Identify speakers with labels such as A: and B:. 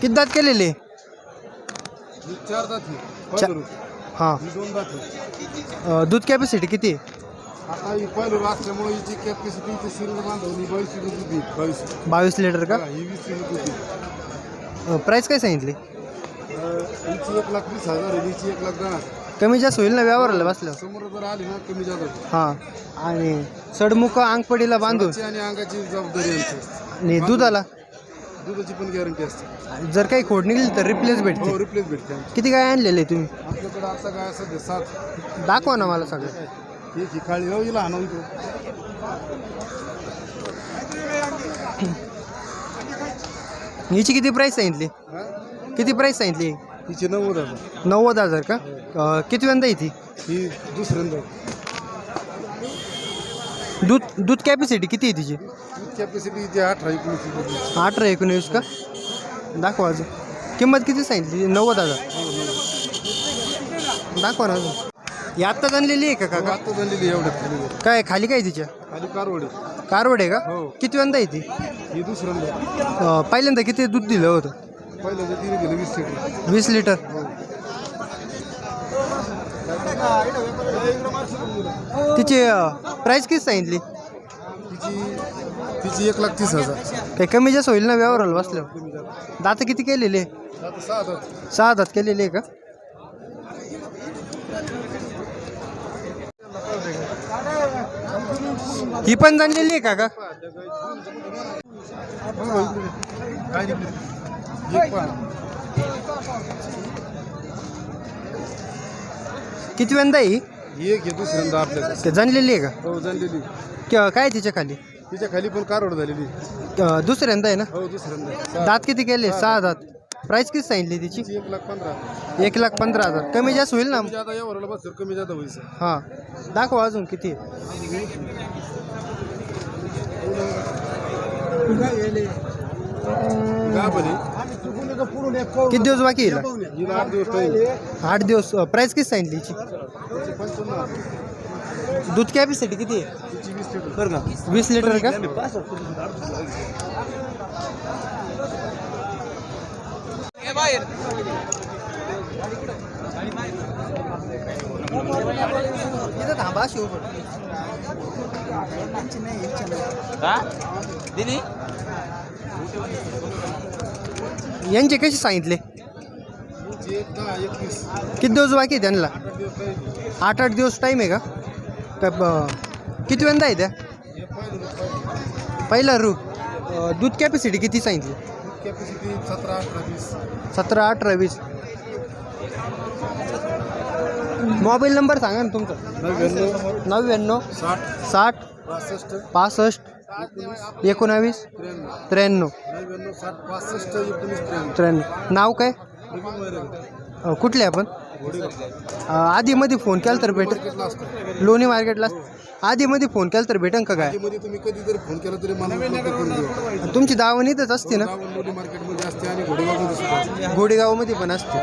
A: किती दात केलेले?
B: चार दात
A: चा- हां.
B: दोन दात
A: अं, दूध कॅपॅसिटी किती?
B: आता ही पहिलं असल्यामुळे हिची कॅपॅसिटी इथे बांधवली बावीस लिटर दूध देईल बावीस.
A: बावीस लिटर का?
B: ही वीस लिटर दूध देईल
A: प्राईस काय सांगितली?
B: अं, हिची एक लाख वीस हजार आहे हिची एक लाख दहा
A: कमी जास्त होईल ना व्यवहाराला बसल्यावर?
B: समोर जर आली ना कमी
A: हां. आणि सडमुख अंगपडीला बांधून?
B: आणि अंगाची जबाबदारी
A: आणि दुधाला?
B: दुधाची पण गॅरंटी असते.
A: जर काही खोड निघली तर रिप्लेस भेटते.
B: हो रिप्लेस भेटते आमची.
A: किती काय आणलेले तुम्ही?
B: आपल्याकडे आता काय सध्या सात.
A: दाखवा ना मला सगळं.
B: ही ही हो हिला आणू
A: हिची किती प्राईस सांगितली?
B: हा?
A: किती प्राईस सांगितली?
B: हिची नव्वद हजार.
A: नव्वद हजार का? अं, किती वेंदा आहे ती?
B: ही दुसऱ्यांदा
A: दूध दूध कॅपॅसिटी किती आहे तिची?
B: कॅपॅसिटी हिची अठरा एकोणीस लिटर
A: अठरा एकोणीस का? दाखवा अजून. किंमत किती सांगितली? नव्वद हजार. दाखवा ना अजून. ही आत्ताच आणलेली आहे का काका?
B: आता झालेली एवढ्यात खाली वर.
A: काय खाली काय तिच्या?
B: खाली कारवडी.
A: कारवड आहे का?
B: हो.
A: किती वेंदा आहे ती?
B: ही दुसऱ्यांदा
A: अं, पहिल्यांदा किती दूध दिलं होतं?
B: वीस लिटर?
A: तिची प्राईस किती सांगितली?
B: तिची तिची एक लाख तीस हजार.
A: काही कमी जास्त होईल ना व्यवहाराला बसल्यावर?
B: कमी झालं
A: दात किती केलेले?
B: सहा हजार
A: दात केलेले आहे का? ही पण जाणलेली आहे का किती वेंदा आहे ही?
B: एक आहे दुसऱ्यांदा आपल्याकडे
A: ते जाणलेली आहे का?
B: हो
A: क- काय आहे तिच्या खाली?
B: तिच्या खाली पण कारवड झालेली
A: अं, दुसऱ्यांदा आहे ना?
B: हो दुसऱ्यांदा
A: दात किती केले? सहा दात. प्राईस किती सांगितली तिची?
B: तिची एक लाख पंधरा
A: एक लाख पंधरा हजार. कमी जास्त होईल ना?
B: कमी जादा बस कमी जादा होईल सर.
A: हां. दाखवा अजून किती?
B: बने
A: किती दिवस बाकी येईल
B: आठ दिवस
A: प्राईस किती सांगितली दूध कॅपॅसिटी किती आहे?
B: वीस लिटर. बरं का.
A: वीस लिटर का? इथं थांबा शिव यांचे कसे सांगितले? किती दिवस बाकी आहे त्यांना?
B: आठ
A: आठ दिवस टाईम आहे का? ब- किती वेंदा आहे त्या?
B: पाहिलं
A: रू दूध कॅपॅसिटी किती सांगितली?
B: सतरा अठरा वीस.
A: मोबाईल नंबर सांगा ना तुमचा.
B: नव्याण्णव साठ
A: साठ
B: पासष्ट
A: पासष्ट एकोणावीस
B: त्र्याण्णव.
A: त्र्याण्णव. नाव काय? अं, कुठले आपण? अं, आधीमध्ये फोन केला तर भेट लोणी मार्केटला आधीमध्ये फोन केला तर भेटेन का काय?
B: मध्ये तुम्ही कधी जरी फोन केला तरी मला उपलब्ध करून देऊ.
A: तुमची दावण इथंच असते ना?
B: गावात मोठी मार्केटमध्ये असते आणि घोडेगावमध्ये सुद्धा असते.
A: गोडेगावमध्ये पण असते.